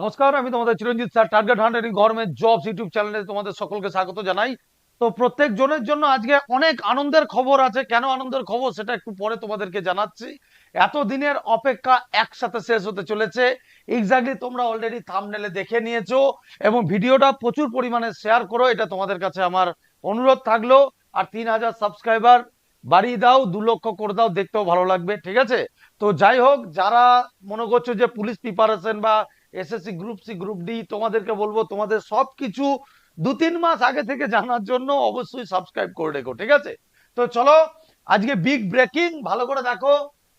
নমস্কার, আমি তোমাদের Chiranjit sir target hundred government jobs YouTube চ্যানেলে তোমাদের সকলকে স্বাগত জানাই। তো প্রত্যেক জনের জন্য আজকে অনেক আনন্দের খবর আছে। কেন আনন্দের খবর? সেটা একটু পরে তোমাদেরকে জানাচ্ছি। এত দিনের অপেক্ষা একসাথে শেষ হতে চলেছে। এক্স্যাক্টলি তোমরা অলরেডি থামনেলে দেখে নিয়েছো এবং ভিডিওটা প্রচুর পরিমাণে শেয়ার করো, এটা তোমাদের কাছে আমার অনুরোধ থাকল। আর তিন হাজার সাবস্ক্রাইবার বাড়িয়ে দাও, দু লক্ষ করে দাও, দেখতেও ভালো লাগবে, ঠিক আছে? তো যাই হোক, যারা মনে করছ যে পুলিশ প্রিপারেশন বা SSC group C group D তোমাদেরকে বলব, তোমাদের সবকিছু দু তিন মাস আগে থেকে জানার জন্য অবশ্যই সাবস্ক্রাইব করে রেখো, ঠিক আছে? তো চলো, আজকে বিগ ব্রেকিং ভালো করে দেখো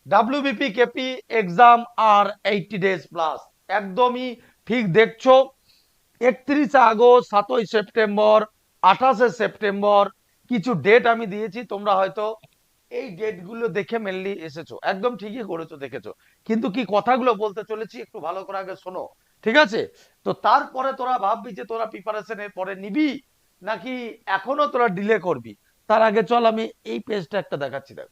ডাব্লিউবিপি কেপি এক্সাম আর এইটি ডেজ প্লাস একদমই ঠিক দেখছ। একত্রিশে আগস্ট, সাতই সেপ্টেম্বর, আঠাশে সেপ্টেম্বর, কিছু ডেট আমি দিয়েছি, তোমরা হয়তো এই ডেটগুলো দেখে মেনলি এসেছ। একদম ঠিকই করেছ, দেখেছ। কিন্তু কি কথাগুলো বলতে চলেছি একটু ভালো করে আগে শোনো, ঠিক আছে? তো তারপরে তোরা ভাববি যে তোরা প্রিপারেশন এর পরে নিবি, নাকি এখনও তোরা ডিলে করবি? তার আগে চল আমি এই পেজটা একটা দেখাচ্ছি, দেখ।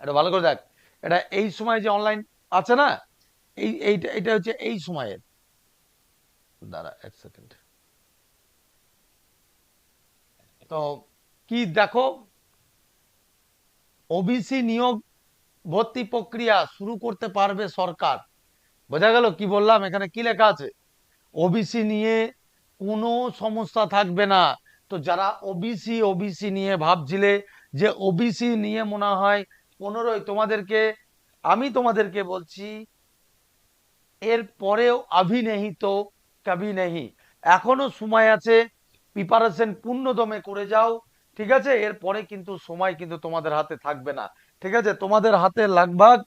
এটা ভালো করে দেখ। এটা এই সময় যে অনলাইন আছে না, এই, এইটা, এটা হচ্ছে এই সময়ের। দাঁড়া এক সেকেন্ড তো কি দেখো ওবিসি নিয়োগ ভর্তি প্রক্রিয়া শুরু করতে পারবে সরকার। বোঝা গেল কি বললাম? এখানে কি লেখা আছে? ওবিসি নিয়ে কোনো সমস্যা থাকবে না। তো যারা ওবিসি ওবিসি নিয়ে ভাবছিলে যে ওবিসি নিয়ে মনে হয় পনেরোই তোমাদেরকে, আমি তোমাদেরকে বলছি, এর পরেও আভি নেহি তো কবি নেহি এখনও সময় আছে প্রিপারেশন পূর্ণদমে করে যাও। ঠিক আছে? এরপরে কিন্তু সময় কিন্তু তোমাদের হাতে থাকবে না। ঠিক আছে? তোমাদের হাতে লাগভাগ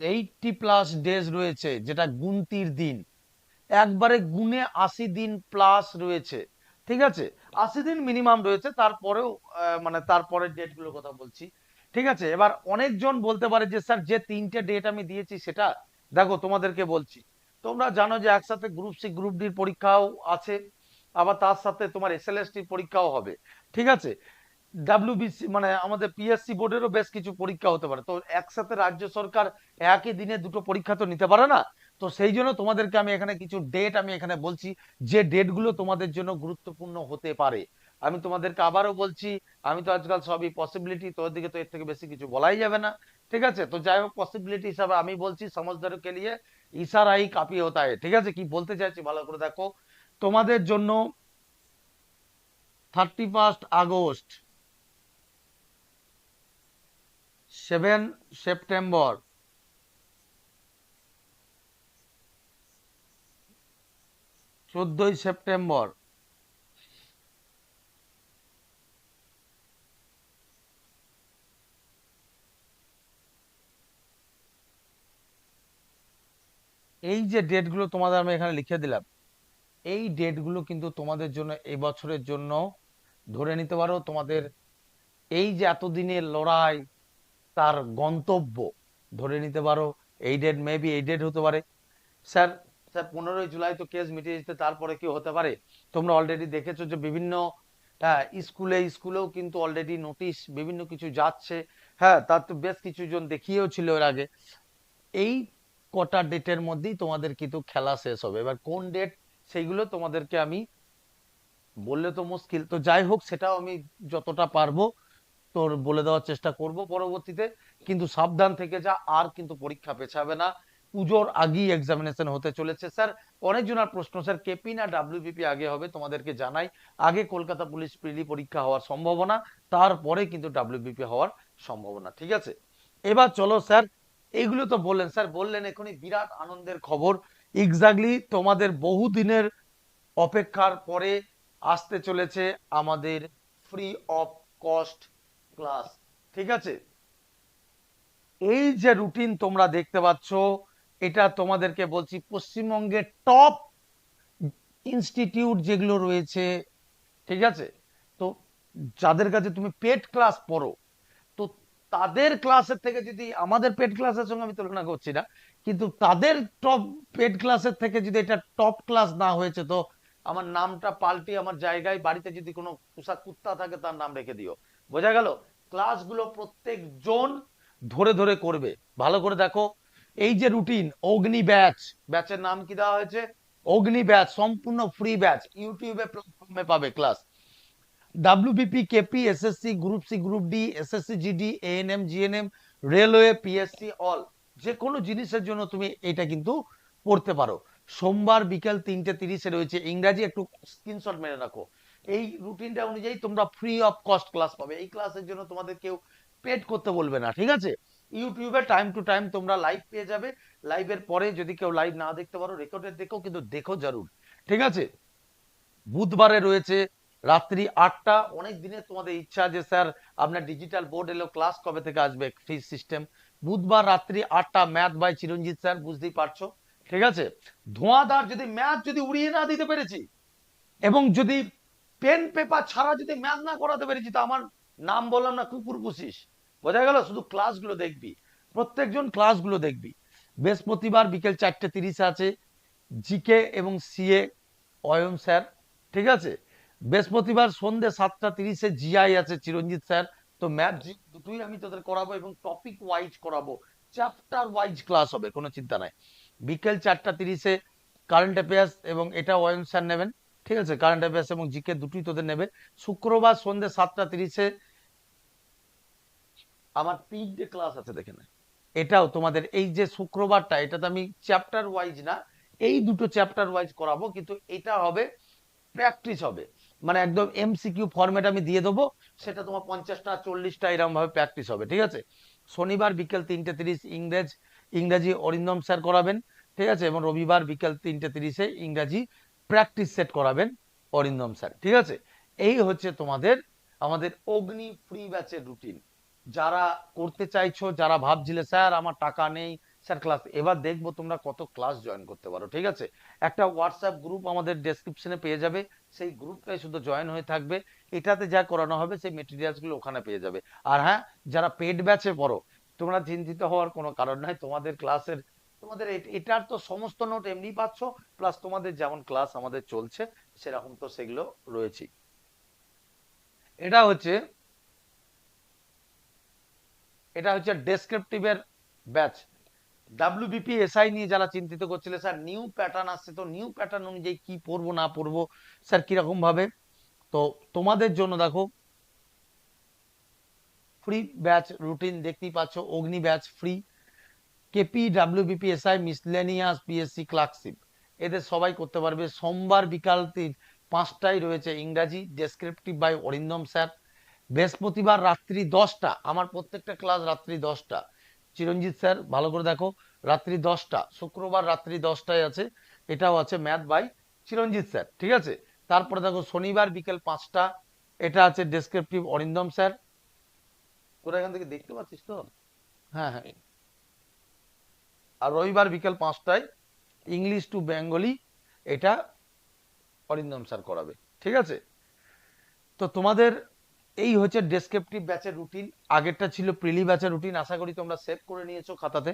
এইটটি প্লাস ডেজ রয়েছে, যেটা গুনতির দিন। একবারে গুনে আশি দিন প্লাস রয়েছে। ঠিক আছে? আশি দিন মিনিমাম রয়েছে, তারপরেও মানে তারপরের ডেটগুলোর কথা বলছি। ঠিক আছে? এবার অনেকজন বলতে পারে যে, স্যার, যে তিনটে ডেট আমি দিয়েছি, সেটা, দেখো, তোমাদেরকে বলছি। তোমরা জানো যে একসাথে গ্রুপ সি গ্রুপ ডির পরীক্ষাও আছে, আবার তার সাথে তোমার এস এসএলএসটির পরীক্ষাও হবে, ঠিক আছে? ডাব্লিউবিসি মানে আমাদের পিএসসি বোর্ডেরও বেশ কিছু পরীক্ষা হতে পারে, তো একসাথে রাজ্য সরকার একই দিনে দুটো পরীক্ষা তো নিতে পারে না? তো সেই জন্য তোমাদেরকে আমি এখানে কিছু ডেট আমি এখানে বলছি, যে ডেটগুলো তোমাদের জন্য গুরুত্বপূর্ণ হতে পারে। আমি তোমাদেরকে আবারও বলছি, আমি তো আজকাল সবই পসিবিলিটি তোর দিকে তো এর থেকে বেশি কিছু বলাই যাবে না, ঠিক আছে? তো যাই হোক পসিবিলিটি হিসাবে আমি বলছি সমঝদারো কে লিয়ে ইশারাই কাপি হতা ঠিক আছে? কি বলতে চাইছি ভালো করে দেখো। তোমাদের জন্য thirty first August seven September চোদ্দই সেপ্টেম্বর এই যে ডেটগুলো তোমাদের আমি এখানে লিখে দিলাম, এই ডেটগুলো কিন্তু তোমাদের জন্য এই বছরের জন্য ধরে নিতে পারো তোমাদের এই যে এতদিনের লড়াই তার গন্তব্য, ধরে নিতে পারো এই ডেট মেবি এই ডেট হতে পারে। স্যার স্যার, পনেরোই জুলাই তো কেস মিটিয়ে যেতে তারপরে কি হতে পারে? তোমরা অলরেডি দেখেছ যে বিভিন্ন হ্যাঁ স্কুলে, স্কুলেও কিন্তু অলরেডি নোটিশ বিভিন্ন কিছু যাচ্ছে। হ্যাঁ তার তো বেশ কিছু জন দেখিয়েও ছিল এর আগে। এই কটা ডেটের মধ্যেই তোমাদের কিন্তু খেলা শেষ হবে। এবার কোন ডেট সেইগুলো তোমাদেরকে আমি বললে তো মুশকিল। তো যাই হোক, সেটাও আমি যতটা পারব তোর বলে দেওয়ার চেষ্টা করব পরবর্তীতে। কিন্তু সাবধান থেকে যা, আর কিন্তু পরীক্ষা পেছাবে না। পুজোর আগেই এক্সামিনেশন হতে চলেছে। স্যার অনেকজনের প্রশ্ন, স্যার কেপি না ডাব্লিউবিপি আগে হবে তোমাদেরকে জানাই। আগে কলকাতা পুলিশ প্রিলি পরীক্ষা হওয়ার সম্ভাবনা, তারপরে কিন্তু ডাব্লিউবিপি হওয়ার সম্ভাবনা, ঠিক আছে? এবার চলো, স্যার এইগুলো তো বললেন। স্যার, বললেন এখনই বিরাট আনন্দের খবর। এক্স্যাক্টলি তোমাদের বহুদিনের অপেক্ষার পরে আসতে চলেছে আমাদের ফ্রি অফ কস্ট ক্লাস ঠিক আছে? এই যে রুটিন তোমরা দেখতে পাচ্ছ, এটা তোমাদেরকে বলছি পশ্চিমবঙ্গের টপ ইনস্টিটিউট যেগুলো রয়েছে। ঠিক আছে? তো যাদের কাছে তুমি পেড ক্লাস পড়ো তাদের ক্লাসের থেকে যদি আমাদের পেড ক্লাসের সঙ্গে আমি তুলনা করছি না, কিন্তু তাদের টপ পেড ক্লাসের থেকে যদি এটা টপ ক্লাস না হয়েছে তো আমার নামটা পাল্টে আমার জায়গায় বাড়িতে যদি কোনো পোষা কুত্তা থাকে তার নাম রেখে দিও। বোঝা গেল? ক্লাসগুলো প্রত্যেক জন ধরে ধরে করবে। ভালো করে দেখো। এই যে রুটিন অগ্নি ব্যাচ ব্যাচের নাম কি দেওয়া হয়েছে? অগ্নি ব্যাচ সম্পূর্ণ ফ্রি ব্যাচ ইউটিউবে প্ল্যাটফর্মে পাবে class WBP KP SSC group C group D SSC GD ANM GNM railway PSC all যে কোনো জিনিসের জন্য তুমি এটা কিন্তু পড়তে পারো। সোমবার বিকেল তিনটে তিরিশে রয়েছে। ইংরাজি একটু স্ক্রিনশট মেরে রাখো। এই রুটিনটা অনুযায়ী তোমরা ফ্রি অফ কস্ট ক্লাস পাবে। এই ক্লাসের জন্য তোমাদের কেউ পেড করতে বলবে না, ঠিক আছে? ইউটিউবে টাইম টু টাইম তোমরা লাইভ পেয়ে যাবে। লাইভের পরে যদি কেউ লাইভ না দেখতে পারো রেকর্ডের দেখো, কিন্তু দেখো জরুর, ঠিক আছে? বুধবারে রয়েছে রাত্রি আটটা, অনেক দিনের তোমাদের ইচ্ছা যে, স্যার, আপনার ডিজিটাল বোর্ড এলো ক্লাস কবে থেকে আসবে ফ্রি সিস্টেম বুধবার রাত্রি আটটা ম্যাথ বাই চিরঞ্জিত স্যার, বুঝতেই পারছ? ঠিক আছে? ধোঁয়াদার যদি ম্যাথ যদি উড়িয়ে না দিতে পেরেছি, এবং যদি পেন পেপার ছাড়া যদি ম্যাথ না করাতে পেরেছি, তো আমার নাম বললাম না, কুকুর পুষিস। বোঝা গেল? শুধু ক্লাসগুলো দেখবি। প্রত্যেকজন ক্লাসগুলো দেখবি। বৃহস্পতিবার বিকেল চারটে তিরিশে আছে জিকে এবং সিএ অয়ন স্যার। ঠিক আছে? বৃহস্পতিবার সন্ধ্যে সাতটা তিরিশে জিআই আছে চিরঞ্জিত স্যার। তো ম্যাথ দুটোই আমি তোদের করাবো এবং টপিক ওয়াইজ করাবো। চ্যাপ্টার ওয়াইজ ক্লাস হবে, কোনো চিন্তা নাই। বিকেল চারটা তিরিশে কারেন্ট অ্যাফেয়ার্স এবং এটা অয়ন স্যার নেবেন, ঠিক আছে? কারেন্ট অ্যাফেয়ার্স এবং জিকে দুটোই তোদের নেবে। শুক্রবার সন্ধ্যে সাতটা তিরিশে আমার তিনটে ক্লাস আছে, দেখে নে। এটাও তোমাদের এই যে শুক্রবারটা, এটা তো আমি চ্যাপ্টার ওয়াইজ না, এই দুটো চ্যাপ্টার ওয়াইজ করাবো, কিন্তু এটা হবে প্র্যাকটিস হবে। মানে একদম এমসিকিউ ফরম্যাট আমি দিয়ে দেবো, সেটা তোমার পঞ্চাশটা, চল্লিশটা এরকম ভাবে প্র্যাকটিস হবে, ঠিক আছে? শনিবার বিকেল তিনটে তিরিশ ইংরেজ, ইংরাজি অরিন্দম স্যার করাবেন, ঠিক আছে? এবং রবিবার বিকেল তিনটে তিরিশে ইংরাজি প্র্যাকটিস সেট করাবেন অরিন্দম স্যার ঠিক আছে? এই হচ্ছে তোমাদের, আমাদের অগ্নি ফ্রি ব্যাচের রুটিন যারা করতে চাইছো, যারা ভাবছিলে, স্যার, আমার টাকা নেই স্যার ক্লাস এবার দেখব তোমরা কত ক্লাস জয়েন করতে পারো, ঠিক আছে? একটা হোয়াটসঅ্যাপ গ্রুপ আমাদের ডেসক্রিপশনে পেয়ে যাবে, সেই গ্রুপটাই শুধু জয়েন হয়ে থাকবে, এটাতে যা করানো হবে সেই মেটেরিয়ালসগুলো ওখানে পেয়ে যাবে। আর হ্যাঁ যারা পেড ব্যাচে পড়ো, তোমরা চিন্তিত হওয়ার কোনো কারণ নাই, তোমাদের ক্লাসের তোমাদের এটার তো সমস্ত নোট এমনি পাচ্ছ প্লাস তোমাদের যেমন ক্লাস আমাদের চলছে, সেরকম তো সেগুলো রয়েছে এটা হচ্ছে এটা হচ্ছে ডেসক্রিপটিভের ব্যাচ ডাব্লিউবিপি এসআই নিয়ে যারা চিন্তিত করছিলে, স্যার নিউ প্যাটার্ন আসছে। তো নিউ প্যাটার্ন অনুযায়ী কি পড়ব না পড়ব স্যার, কীরকম ভাবে? তো তোমাদের জন্য দেখো ফ্রি ব্যাচ রুটিন দেখতেই পাচ্ছ, Agni batch free KP WBP SI miscellaneous PSC clerkship এদের সবাই করতে পারবে। সোমবার বিকাল তিন, পাঁচটায় রয়েছে ইংরাজি ডেসক্রিপটিভ বাই অরিন্দম স্যার। বৃহস্পতিবার রাত্রি দশটা, আমার প্রত্যেকটা ক্লাস রাত্রি দশটা। চিরঞ্জিত স্যার ভালো করে দেখো রাত্রি দশটা শুক্রবার রাত্রি দশটায় আছে এটাও আছে ম্যাথ বাই চিরঞ্জিত স্যার ঠিক আছে? তারপরে দেখো শনিবার বিকেল পাঁচটা এটা আছে ডেসক্রিপটিভ অরিন্দম স্যার। তোরা এখান থেকে দেখতে পাচ্ছিস তো? হ্যাঁ হ্যাঁ। আর রবিবার বিকেল পাঁচটায় ইংলিশ টু বেঙ্গলি এটা অরিন্দম স্যার করাবে ঠিক আছে? তো তোমাদের এই হচ্ছে ডেসক্রিপটিভ ব্যাচের রুটিন আগেরটা ছিল প্রিলি ব্যাচের রুটিন আশা করি তোমরা সেভ করে নিয়েছো খাতাতে।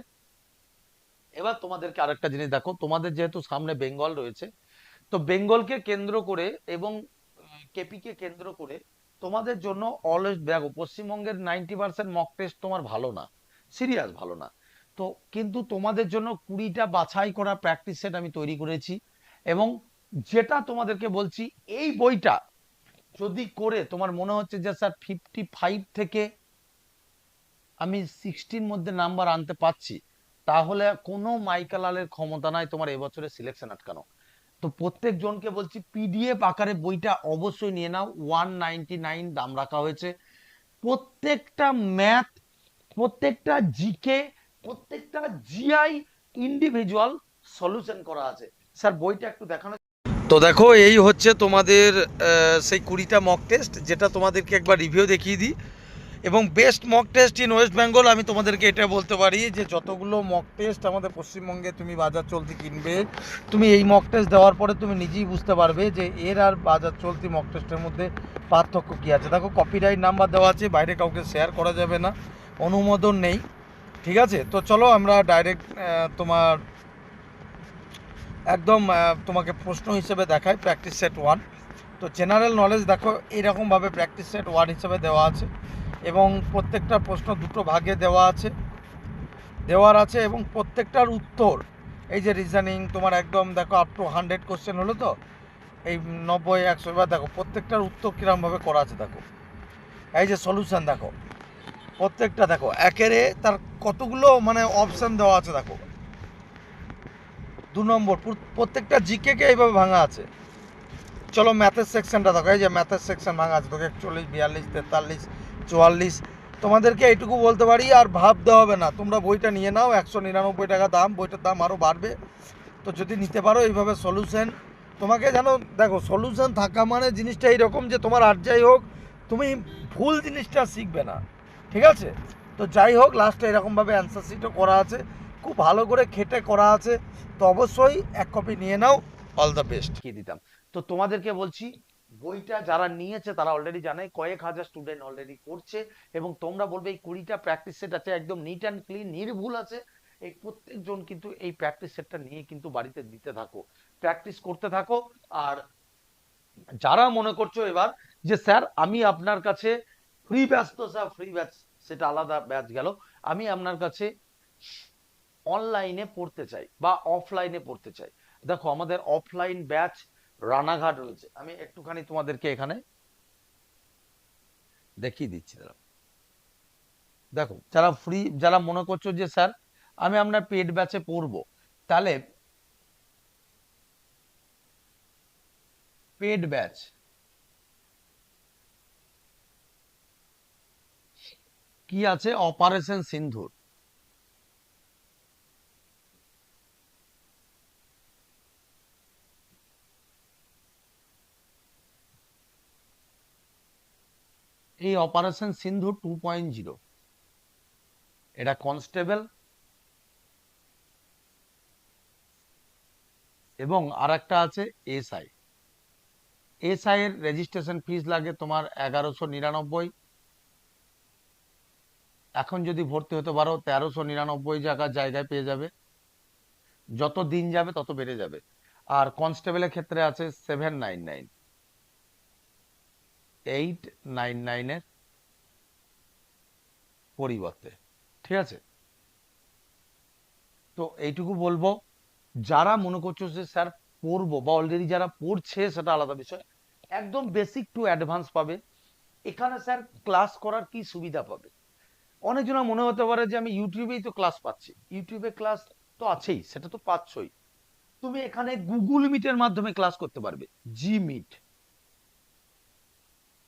এবার তোমাদেরকে আরেকটা জিনিস দেখো, তোমাদের যেহেতু সামনে বেঙ্গল রয়েছে, তো বেঙ্গলকে কেন্দ্র করে এবং কেপিকে কেন্দ্র করে তোমাদের জন্য অলওয়েজ দেখো, পশ্চিমবঙ্গের নাইনটি পার্সেন্ট মক টেস্ট তোমার ভালো না সিরিয়াস ভালো না। তো কিন্তু তোমাদের জন্য কুড়িটা বাছাই করা প্র্যাকটিস সেট আমি তৈরি করেছি এবং যেটা তোমাদেরকে বলছি, এই বইটা যদি করে তোমার মনে হচ্ছে যে স্যার ফিফটি ফাইভ থেকে আমি সিক্সটির মধ্যে নাম্বার আনতে পারছি, তাহলে কোনো মাইকালালের ক্ষমতা নাই তোমার এবছরের সিলেকশন আটকানো। তো প্রত্যেক জনকে বলছি পিডিএফ আকারে বইটা অবশ্যই নিয়ে নাও ওয়ান নাইনটি নাইন দাম রাখা হয়েছে। প্রত্যেকটা ম্যাথ প্রত্যেকটা জিকে প্রত্যেকটা জিআই ইন্ডিভিজুয়াল সলিউশন করা আছে। স্যার বইটা একটু দেখানো তো দেখো, এই হচ্ছে তোমাদের সেই কুড়িটা মক টেস্ট যেটা তোমাদেরকে একবার রিভিউ দেখিয়ে দিই। এবং best mock test in West Bengal আমি তোমাদেরকে এটা বলতে পারি যে যতগুলো মক টেস্ট আমাদের পশ্চিমবঙ্গে তুমি বাজার চলতি কিনবে, তুমি এই মক টেস্ট দেওয়ার পরে তুমি নিজেই বুঝতে পারবে যে এর আর বাজার চলতি মক টেস্টের মধ্যে পার্থক্য কী আছে। দেখো কপিরাইট নাম্বার দেওয়া আছে, বাইরে কাউকে শেয়ার করা যাবে না, অনুমোদন নেই, ঠিক আছে? তো চলো আমরা ডাইরেক্ট তোমার একদম তোমাকে প্রশ্ন হিসেবে দেখায় প্র্যাকটিস সেট ওয়ান তো জেনারেল নলেজ দেখো এইরকমভাবে প্র্যাকটিস সেট ওয়ান হিসেবে দেওয়া আছে এবং প্রত্যেকটা প্রশ্ন দুটো ভাগে দেওয়া আছে। দেওয়ার আছে এবং প্রত্যেকটার উত্তর, এই যে রিজনিং তোমার একদম দেখো আপ টু হান্ড্রেড কোশ্চেন হলো তো, এই নব্বই, একশো, এবার দেখো, প্রত্যেকটার উত্তর কীরকমভাবে করা আছে দেখো। এই যে সলিউশান দেখো, প্রত্যেকটা দেখো, একেরে তার কতগুলো মানে অপশান দেওয়া আছে দেখো। দু নম্বর, পুর- প্রত্যেকটা জিকে কে এইভাবে ভাঙা আছে। চলো ম্যাথের সেকশনটা দেখো, এই যে ম্যাথের সেকশন ভাঙা আছে, তোকে একচল্লিশ, বিয়াল্লিশ, তেতাল্লিশ, চুয়াল্লিশ। তোমাদেরকে এইটুকু বলতে পারি, আর ভাবতে হবে না। তোমরা বইটা নিয়ে নাও, একশো নিরানব্বই টাকা দাম, বইটার দাম আরও বাড়বে। তো যদি নিতে পারো, এইভাবে সলিউশন তোমাকে যেন, দেখো সলিউশন থাকা মানে জিনিসটা এইরকম যে তোমার আর যাই হোক, তুমি ভুল জিনিসটা শিখবে না। ঠিক আছে? তো যাই হোক লাস্টে এরকমভাবে অ্যান্সার শিটও করা আছে। খুব ভালো করে খেটে করা আছে তো অবশ্যই এক কপি নিয়ে নাও। অল দ্য বেস্ট কি দিতাম। তো তোমাদেরকে বলছি বইটা যারা নিয়েছে তারা অলরেডি জানে কয়েক হাজার স্টুডেন্ট অলরেডি করছে এবং তোমরা বলবে এই কুড়িটা প্র্যাকটিস সেট আছে একদম নিট অ্যান্ড ক্লিন নির্ভুল আছে। এই প্রত্যেকজন কিন্তু এই প্র্যাকটিস সেটটা নিয়ে কিন্তু বাড়িতে দিতে থাকো। প্র্যাকটিস করতে থাকো আর যারা মনে করছ এবার যে স্যার আমি আপনার কাছে ফ্রি ব্যাচ তো স্যার ফ্রি ব্যাচ সেটা আলাদা ব্যাচ গেল। আমি আপনার কাছে অনলাইনে পড়তে চাই বা অফলাইনে পড়তে চাই। দেখো, আমাদের অফলাইন ব্যাচ রানাঘাট রয়েছে। আমি একটুখানি তোমাদেরকে এখানে দেখিয়ে দিচ্ছি। দেখো, যারা ফ্রি যারা মনে করছ যে, স্যার, আমি আপনার পেড ব্যাচে পড়ব। তাহলে পেড ব্যাচ কি আছে? অপারেশন সিন্ধুর এই operation Sindhu two point zero. এটা কনস্টেবল। এবং আর একটা আছে এসআই। এসআই এর রেজিস্ট্রেশন ফিস লাগে তোমার এগারোশো নিরানব্বই। এখন যদি ভর্তি হতে পারো, তেরোশো নিরানব্বই জায়গার জায়গায় পেয়ে যাবে। যত দিন যাবে, তত বেড়ে যাবে। আর কনস্টেবলের ক্ষেত্রে আছে seven nine nine. Eight nine নাইনের পরিবর্তে, ঠিক আছে? তো এইটুকু বলব, যারা মনে করছ যে, স্যার, পড়ব বা অলরেডি যারা পড়ছে, সেটা আলাদা বিষয়। একদম বেসিক টু অ্যাডভান্স পাবে। এখানে স্যার ক্লাস করার কি সুবিধা পাবে? অনেকজনের মনে হতে পারে যে, আমি ইউটিউবেই তো ক্লাস পাচ্ছি। ইউটিউবে ক্লাস তো আছেই, সেটা তো পাচ্ছই। তুমি এখানে গুগল মিটের মাধ্যমে ক্লাস করতে পারবে। জি মিট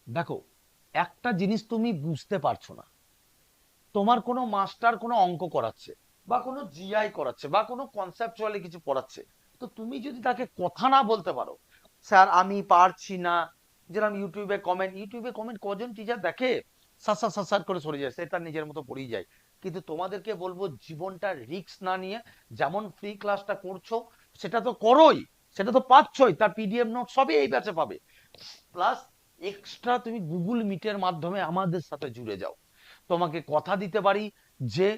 দেখো, একটা জিনিস তুমি বুঝতে পারছ না। তোমার কোনো মাস্টার কোনো অঙ্ক করাচ্ছে, বা কোনো জিআই করাচ্ছে, বা কোনো কনসেপচুয়ালি কিছু পড়াচ্ছে, তো তুমি যদি তাকে কথা না বলতে পারো, স্যার, আমি পারছি না। যেরকম ইউটিউবে কমেন্ট ইউটিউবে কমেন্ট কজন টিচার দেখে সাসা সাসার করে সরে যায় সেটা নিজের মতো পড়েই যায়। কিন্তু তোমাদেরকে বলব, জীবনটা রিস্ক না নিয়ে, যেমন ফ্রি ক্লাসটা করছ, সেটা তো করোই, সেটা তো পাচ্ছই, তার পিডিএফ নোট সবই এই ব্যাচে পাবে। প্লাস এক্সট্রা তুমি গুগল মিটের মাধ্যমে আমাদের সাথে জুড়ে যাও। তোমাকে কথা দিতে পারি যে,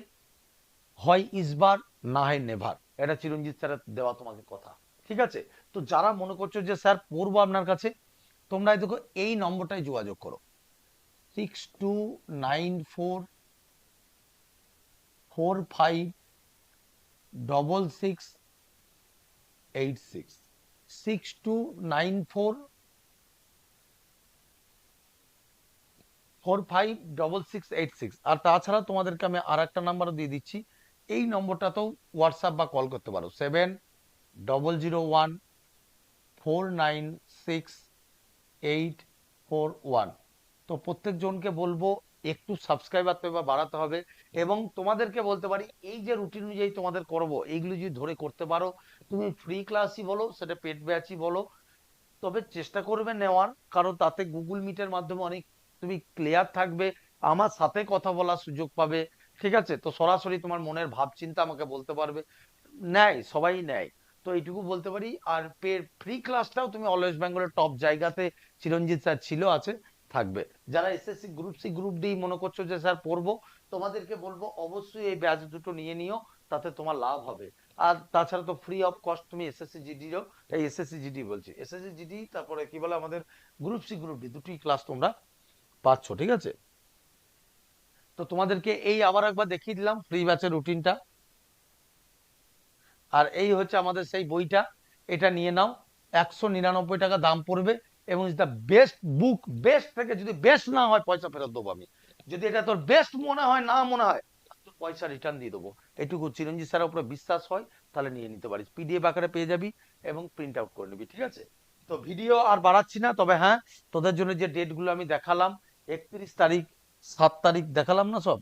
হয় ইসবার না হয় নেভার এটা চিরঞ্জিত স্যারের দেওয়া তোমাকে কথা। ঠিক আছে? তো যারা মনে করছ যে, স্যার, পড়ব আপনার কাছে, তোমরা দেখো, এই নম্বরটাই যোগাযোগ করো। Six two nine four four five double six eight six six two nine four four five double six eight six আর তাছাড়া তোমাদেরকে আমি আর একটা নাম্বারও দিয়ে দিচ্ছি। এই নম্বরটাতেও হোয়াটসঅ্যাপ বা কল করতে পারো। Seven double zero one four nine six eight four one তো প্রত্যেক জনকে বলব একটু সাবস্ক্রাইবার তো এবার বাড়াতে হবে। এবং তোমাদেরকে বলতে পারি, এই যে রুটিন অনুযায়ী তোমাদের করব, এইগুলো যদি ধরে করতে পারো, তুমি ফ্রি ক্লাসই বলো, সেটা পেড ব্যাচই বলো, তবে চেষ্টা করবে নেওয়ার। কারণ তাতে গুগল মিটের মাধ্যমে অনেক তুমি ক্লিয়ার থাকবে, আমার সাথে কথা বলার সুযোগ পাবে, ঠিক আছে? তো সরাসরি তোমার মনের ভাব চিন্তা আমাকে বলতে পারবে। নেয়, সবাই নেয়। তো এইটুকু বলতে পারি। আর পের ফ্রি ক্লাসটাও তুমি অলওয়েস্ট বেঙ্গলের টপ জায়গাতে চিরঞ্জিত স্যার ছিল, আছে, থাকবে। যারা SSC group C group D মনে করছ যে স্যার পড়ব, তোমাদেরকে বলব অবশ্যই এই ব্যাচ দুটো নিয়ে নিও, তাতে তোমার লাভ হবে। আর তাছাড়া তো ফ্রি অফ কস্ট তুমি এসএসসি জিডিও এই এসএসসি জিডি বলছি। এসএসসি জিডি তারপরে কি বলে আমাদের গ্রুপ সি গ্রুপ ডি দুটি ক্লাস তোমরা পাচ্ছ, ঠিক আছে? তো তোমাদেরকে এই আবার একবার দেখিয়ে দিলাম ফ্রি ব্যাচের রুটিনটা আর এই হচ্ছে আমাদের সেই বইটা। এটা নিয়ে নাও, একশো নিরানব্বই টাকা দাম পড়বে এবং দ্য বেস্ট বুক বেস্ট থেকে যদি বেস্ট না হয়, পয়সা ফেরত দেবো আমি। যদি এটা তোর বেস্ট মনে হয়, না মনে হয় পয়সা রিটার্ন দিয়ে দেবো। এটুকু চিরঞ্জিত স্যারের উপরে বিশ্বাস হয়, তাহলে নিয়ে নিতে পারিস। পিডিএফ আকারে পেয়ে যাবি এবং প্রিন্ট আউট করে নিবি, ঠিক আছে? তো ভিডিও আর বাড়াচ্ছি না, তবে হ্যাঁ তোদের জন্য যে ডেটগুলো আমি দেখালাম একত্রিশ তারিখ, সাত তারিখ দেখালাম না সব?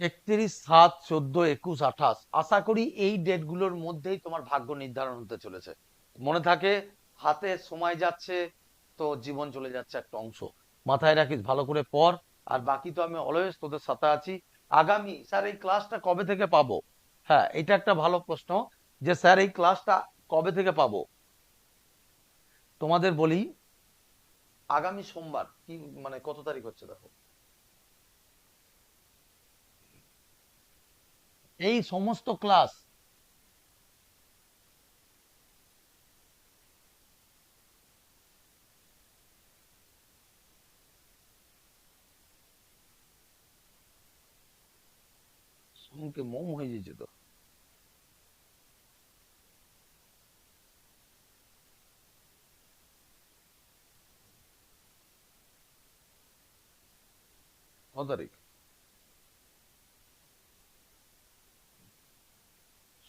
একত্রিশ, সাত, চোদ্দ, একুশ, আঠাশ। আশা করি এই ডেটগুলোর মধ্যেই তোমার ভাগ্য নির্ধারণ হতে চলেছে। মনে থাকে, হাতে সময় যাচ্ছে, তো জীবন চলে যাচ্ছে একটা অংশ। মাথায় রাখিস, ভালো করে পর আর বাকি তো আমি অলওয়েজ তোদের সাথে আছি। আগামী, স্যার, এই ক্লাসটা কবে থেকে পাবো? হ্যাঁ এটা একটা ভালো প্রশ্ন যে, স্যার, এই ক্লাসটা কবে থেকে পাবো? তোমাদের বলি, আগামী সোমবার, কি মানে কত তারিখ হচ্ছে দেখো? এই সমস্ত ক্লাস মুখে মোম হয়ে যেছে তারিখ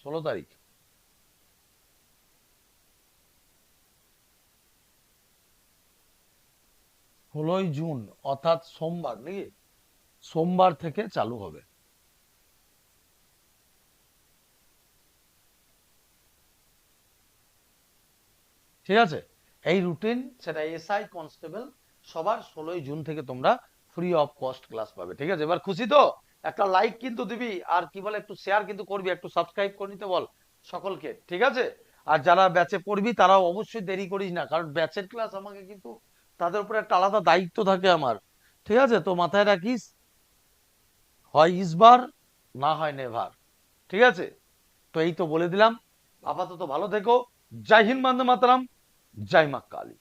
ষোলো তারিখ। ষোলোই জুন, অর্থাৎ সোমবার, নাকি? সোমবার থেকে চালু হবে। ঠিক আছে? এই রুটিন সেটা এসআই কনস্টেবল সবার ষোলোই জুন থেকে তোমরা ফ্রি অফ কস্ট ক্লাস পাবে, ঠিক আছে? এবার খুশি তো? একটা লাইক কিন্তু দিবি, আর কি বলে, একটু শেয়ার কিন্তু করবি, একটু সাবস্ক্রাইব করে নিতে বল সকলকে, ঠিক আছে? আর যারা ব্যাচে পড়বি, তারাও অবশ্যই দেরি করিস না, কারণ ব্যাচের ক্লাস আমাকে কিন্তু তাদের উপরে একটা আলাদা দায়িত্ব থাকে আমার, ঠিক আছে? তো মাথায় রাখিস, হয় ইসবার না হয় নেভার ঠিক আছে? তো এই তো বলে দিলাম। আপাতত ভালো থেকো। জয় হিন্দ মাতরম। জয় মা কালী।